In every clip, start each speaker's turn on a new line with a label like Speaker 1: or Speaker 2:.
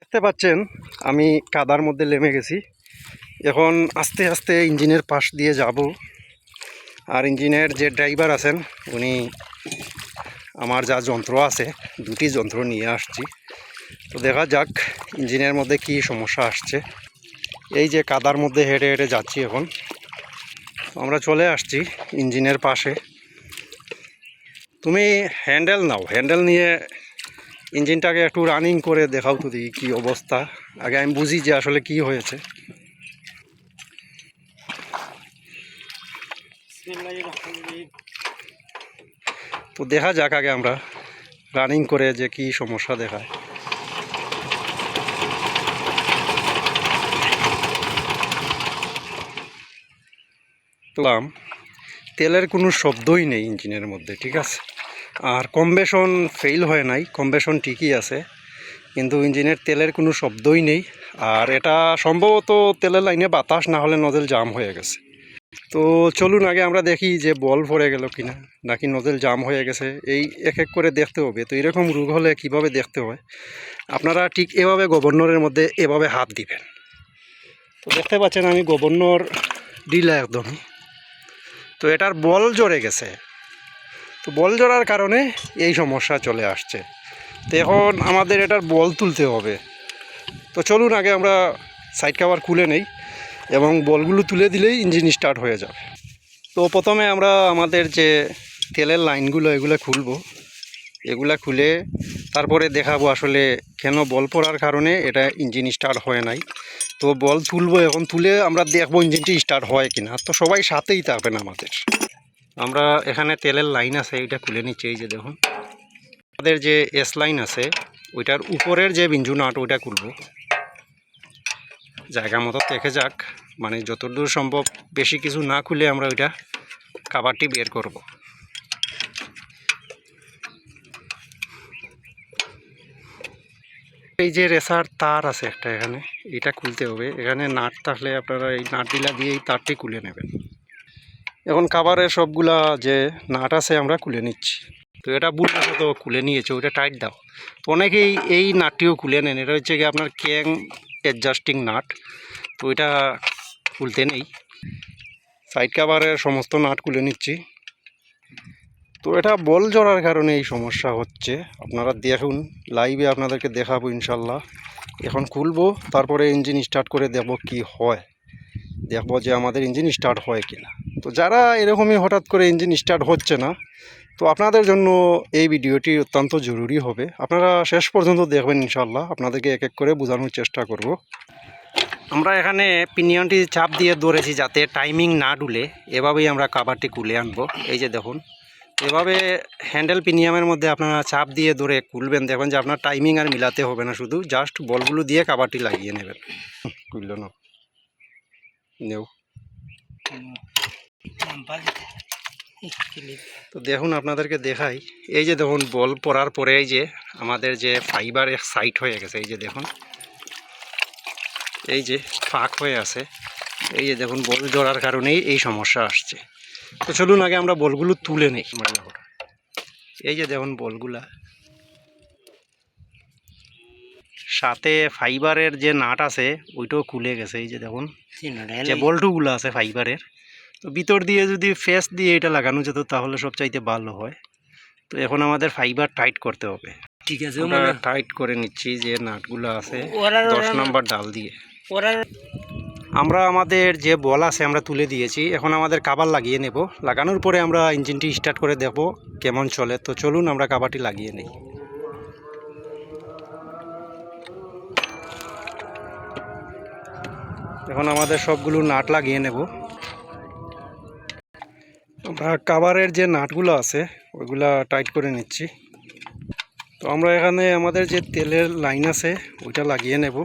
Speaker 1: দেখতে পাচ্ছেন, আমি কাদার মধ্যে নেমে গেছি। এখন আস্তে আস্তে ইঞ্জিনের পাশ দিয়ে যাব। আর ইঞ্জিনের যে ড্রাইভার আছেন, উনি আমার যা যন্ত্র আছে, দুটি যন্ত্র নিয়ে আসছি। তো দেখা যাক ইঞ্জিনের মধ্যে কি সমস্যা আসছে। এই যে কাদার মধ্যে হেঁটে হেঁটে যাচ্ছি এখন। আমরা চলে আসছি ইঞ্জিনের পাশে। তুমি হ্যান্ডেল নাও, হ্যান্ডেল নিয়ে ইঞ্জিনটাকে একটু রানিং করে দেখাও তো দেখি কী অবস্থা। আগে আমি বুঝি যে আসলে কি হয়েছে। তো দেখা যাক আগে আমরা রানিং করে যে কি সমস্যা দেখায়। তেলের কোনো শব্দই নেই ইঞ্জিনের মধ্যে, ঠিক আছে? আর কম্বেশন ফেল হয় নাই, কম্বেশন ঠিকই আছে, কিন্তু ইঞ্জিনের তেলের কোনো শব্দই নেই, আর এটা সম্ভবত তেলের লাইনে বাতাস না হলে নজেল জাম হয়ে গেছে। তো চলুন আগে আমরা দেখি যে বল ভরে গেল কিনা, নাকি নজেল জাম হয়ে গেছে, এই এক এক করে দেখতে হবে। তো এরকম রোগ হলে কীভাবে দেখতে হয়? আপনারা ঠিক এভাবে গভর্নরের মধ্যে এভাবে হাত দিবেন। তো দেখতে পাচ্ছেন আমি গভর্নর ডিলা একদমই। তো এটার বল জড়ে গেছে। তো বল জড়ার কারণে এই সমস্যা চলে আসছে। তো এখন আমাদের এটার বল তুলতে হবে। তো চলুন, আগে আমরা সাইড কাভার খুলে নেই এবং বলগুলো তুলে দিলেই ইঞ্জিন স্টার্ট হয়ে যাবে। তো প্রথমে আমরা আমাদের যে তেলের লাইনগুলো, এগুলো খুলবো। এগুলা খুলে তারপরে দেখাবো আসলে কেন বল পড়ার কারণে এটা ইঞ্জিন স্টার্ট হয় নাই। তো বল তুলবো, এখন তুলে আমরা দেখব ইঞ্জিনটি স্টার্ট হয় কিনা। তো সবাই সাথেই থাকবেন আমাদের। আমরা এখানে তেলের লাইন আছে, এটা খুলে নিচ্ছি, এই যে দেখুন। আমাদের যে এস লাইন আছে, ওইটার উপরের যে বিঞ্জু নাট, ওইটা খুলবো। জায়গা মতো দেখে যাক মানে যতদূর সম্ভব বেশি কিছু না খুলে আমরা ওইটা কাবারটি বের করব। এই যে রেসার তার আছে একটা এখানে, এটা খুলতে হবে। এখানে নাট থাকলে আপনারা এই নাট দিলা দিয়ে এই তারটি খুলে নেবেন। এখন কাভারের সবগুলা যে নাট আছে আমরা খুলে নিচ্ছি। তো এটা বুল তো খুলে নিয়েছে, ওইটা টাইট দাও। তো অনেকেই এই নাটটিও খুলে নেন, এটা হচ্ছে কি আপনার ক্যাং অ্যাডজাস্টিং নাট। তো এটা খুলতে নেই। সাইড কাভারের সমস্ত নাট খুলে নিচ্ছি। তো এটা বল জড়ার কারণে এই সমস্যা হচ্ছে। আপনারা দেখুন লাইভে আপনাদেরকে দেখাবো ইনশাল্লাহ। এখন খুলবো, তারপরে ইঞ্জিন স্টার্ট করে দেখব কি হয়। দেখব যে আমাদের ইঞ্জিন স্টার্ট হয় কি না তো যারা এরকমই হঠাৎ করে ইঞ্জিন স্টার্ট হচ্ছে না, তো আপনাদের জন্য এই ভিডিওটি অত্যন্ত জরুরি হবে। আপনারা শেষ পর্যন্ত দেখবেন ইনশাল্লাহ আপনাদেরকে এক এক করে বোঝানোর চেষ্টা করব। আমরা এখানে পিনিয়নটি চাপ দিয়ে ধরেছি যাতে টাইমিং না ডুলে। এভাবেই আমরা কাভারটি কুলে আনব। এই যে দেখুন, এভাবে হ্যান্ডেল পিনিয়ামের মধ্যে আপনারা চাপ দিয়ে ধরে খুলবেন। দেখবেন যে আপনার টাইমিং আর মিলাতে হবে না শুধু জাস্ট বলগুলো দিয়ে কাভারটি লাগিয়ে নেবেন। খুলল না। নেও। তো দেখুন, আপনাদেরকে দেখাই। এই যে দেখুন, বল পড়ার পরে এই যে আমাদের যে ফাইবার সাইট হয়ে গেছে, এই যে দেখুন। এই যে ফাঁক হয়ে আছে। এই যে দেখুন, বল জড়ার কারণেই এই সমস্যা আসছে। তো চলুন, আগে আমরা বলগুলো তুলে নিই। এই যে দেখুন, বলগুলা। সাথে ফাইবারের যে নাট আছে, ওইটাও খুলে গেছে। এই যে দেখুন, যে বল্টুগুলো আছে ফাইবারের তো ভিতর দিয়ে যদি ফেস দিয়ে এটা লাগানো যেত তাহলে সবচাইতে ভালো হয়। তো এখন আমাদের ফাইবার টাইট করতে হবে।
Speaker 2: ঠিক আছে
Speaker 1: আমরা
Speaker 2: মানে
Speaker 1: টাইট করে নিচ্ছি যে নাটগুলো আছে দশ নম্বর ডাল দিয়ে। আমরা আমাদের যে বল আছে আমরা তুলে দিয়েছি। এখন আমাদের কাবার লাগিয়ে নেব। লাগানোর পরে আমরা ইঞ্জিনটি স্টার্ট করে দেখব কেমন চলে। তো চলুন আমরা কাবারটি লাগিয়ে নিই। এখন আমাদের সবগুলো নাট লাগিয়ে নেব। কাভারের যে নাটগুলো আছে, ওইগুলা টাইট করে নিচ্ছি। তো আমরা এখানে আমাদের যে তেলের লাইন আছে, ওইটা লাগিয়ে নেব।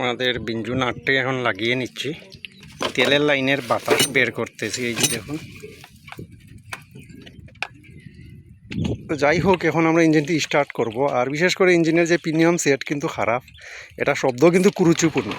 Speaker 1: আমাদের বিঞ্জু নাটটি এখন লাগিয়ে নিচ্ছি। তেলের লাইনের বাতাস বের করতেছি, এই যে দেখুন। যাই হোক, এখন আমরা ইঞ্জিনটি স্টার্ট করব। আর বিশেষ করে ইঞ্জিনের যে প্রিমিয়াম সেট কিন্তু খারাপ, এটা শব্দ কিন্তু কুরুচুপূর্ণ।